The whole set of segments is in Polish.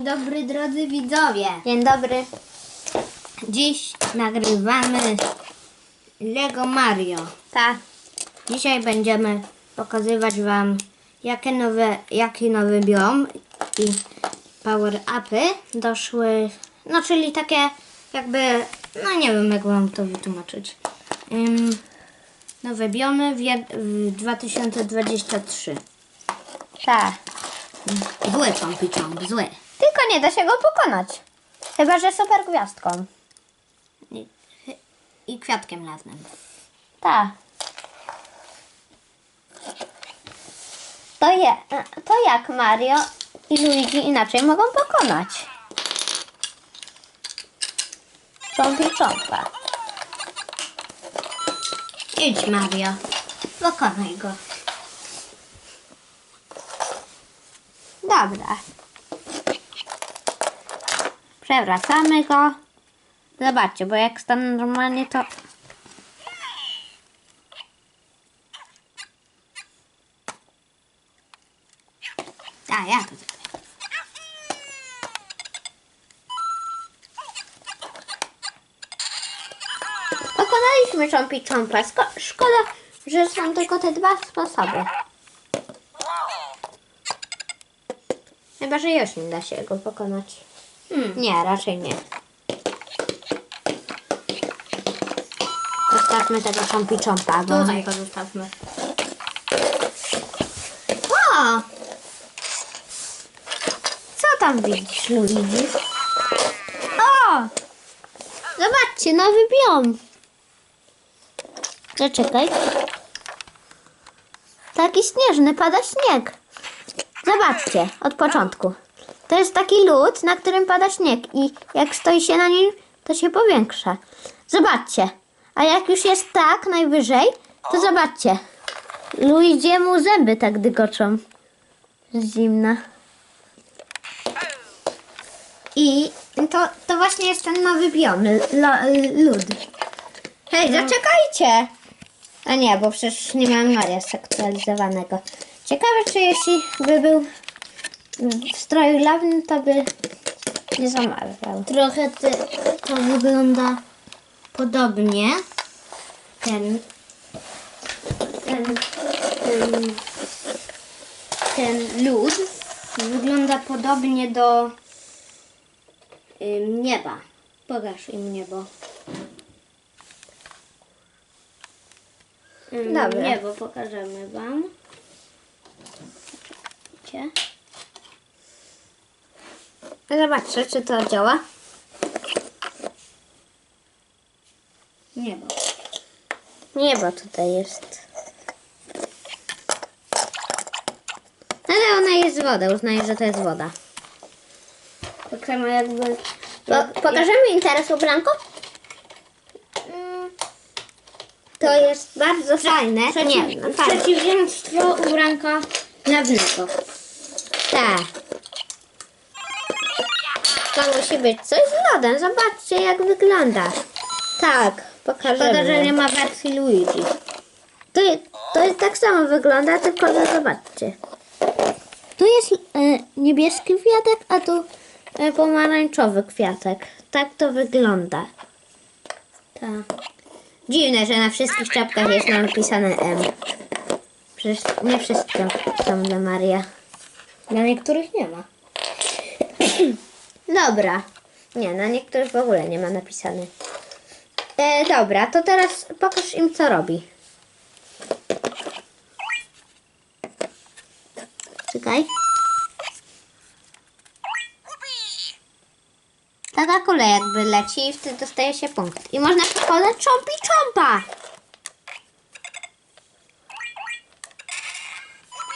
Dobry drodzy widzowie. Dzień dobry. Dziś nagrywamy Lego Mario. Tak. Dzisiaj będziemy pokazywać wam jakie nowe, jaki nowy biom i power upy doszły. No czyli takie jakby, no nie wiem jak wam to wytłumaczyć. Ym, nowe biomy w, w 2023. Tak. Zły Chompy Chomp, zły. Tylko nie da się go pokonać. Chyba, że super gwiazdką. I, kwiatkiem lewnym. Tak. To, je, to jak Mario i Luigi inaczej mogą pokonać? Cząpi cząpa. Idź Mario, pokonaj go. Dobra. Przewracamy go. Zobaczcie, bo jak stan normalnie to... Tak, ja to zrobię. Pokonaliśmy cząpa. Sko- szkoda, że są tylko te dwa sposoby. Chyba, że Yoshi da się go pokonać. Hmm. Nie, raczej nie. Zostawmy tego cząpi cząpa, bo... Tutaj go zostawmy. O! Co tam widzisz, Luigi? O! Zobaczcie, nowy biom. Zaczekaj. Taki śnieżny, pada śnieg. Zobaczcie, od początku. To jest taki lód, na którym pada śnieg i jak stoi się na nim, to się powiększa. Zobaczcie. A jak już jest tak najwyżej, to zobaczcie. Luigie mu zęby tak dygoczą. Zimna. I to, to właśnie jest ten nowy biom, lód. Hej, zaczekajcie! A nie, bo przecież nie mam Maria zaktualizowanego. Ciekawe, czy jeśli by był w stroju lawnym, to by nie zamawiał. Trochę ty, to wygląda podobnie. Ten, ten, ten, ten lód wygląda podobnie do nieba. Pokaż im niebo. Dobra. Niebo pokażemy wam. Widzicie? Zobaczcie, czy to działa. Niebo. Niebo tutaj jest. Ale ona jest woda, uznaję, że to jest woda. Tak samo jakby... Po, pokażemy im teraz ubranko? Mm, To jest bardzo fajne. Przeciw, Nie, no fajne. przeciwieństwo ubranka lewnego. Tak. To musi być coś z lodem. Zobaczcie, jak wygląda. Tak, pokażemy. Szkoda, że nie ma wersji Luigi. To, to jest tak samo wygląda, tylko że zobaczcie. Tu jest e, niebieski kwiatek, a tu e, pomarańczowy kwiatek. Tak to wygląda. Tak. Dziwne, że na wszystkich czapkach jest napisane M. Przecież nie wszystkie są dla Maria. Dla niektórych nie ma. Dobra. Nie, na niektórych w ogóle nie ma napisane. E, dobra, to teraz pokaż im, co robi. Czekaj. Taka kula jakby leci i wtedy dostaje się punkt. I można pokonać cząpi cząpa.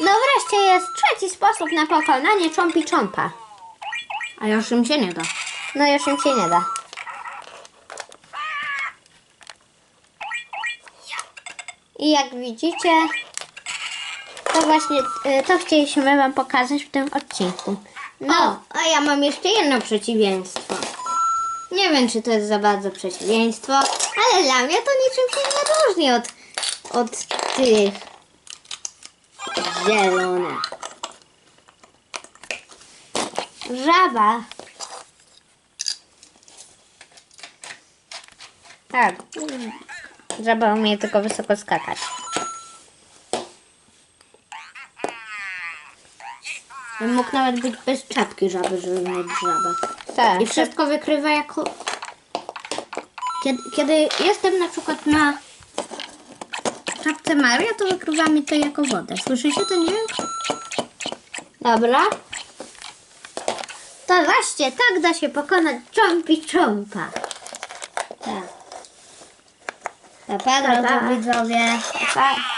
No wreszcie jest trzeci sposób na pokonanie cząpi cząpa. A już im się nie da. No już im się nie da. I jak widzicie, to właśnie y, to chcieliśmy Wam pokazać w tym odcinku. No, No, a ja mam jeszcze jedno przeciwieństwo. Nie wiem, czy to jest za bardzo przeciwieństwo, ale dla mnie to niczym się nie różni od, od tych zielone. Żaba. Tak. Żaba umie tylko wysoko skakać. Mógł nawet być bez czapki żaby, żeby mieć żabę. Tak. I wszystko wykrywa jako... Kiedy, kiedy jestem na przykład na czapce Maria, to wykrywa mi to jako wodę. Słyszycie ten dźwięk? Dobra. To właśnie, tak da się pokonać Jumpy Chompa. Tak. Pa, pa, drodzy widzowie. Pa.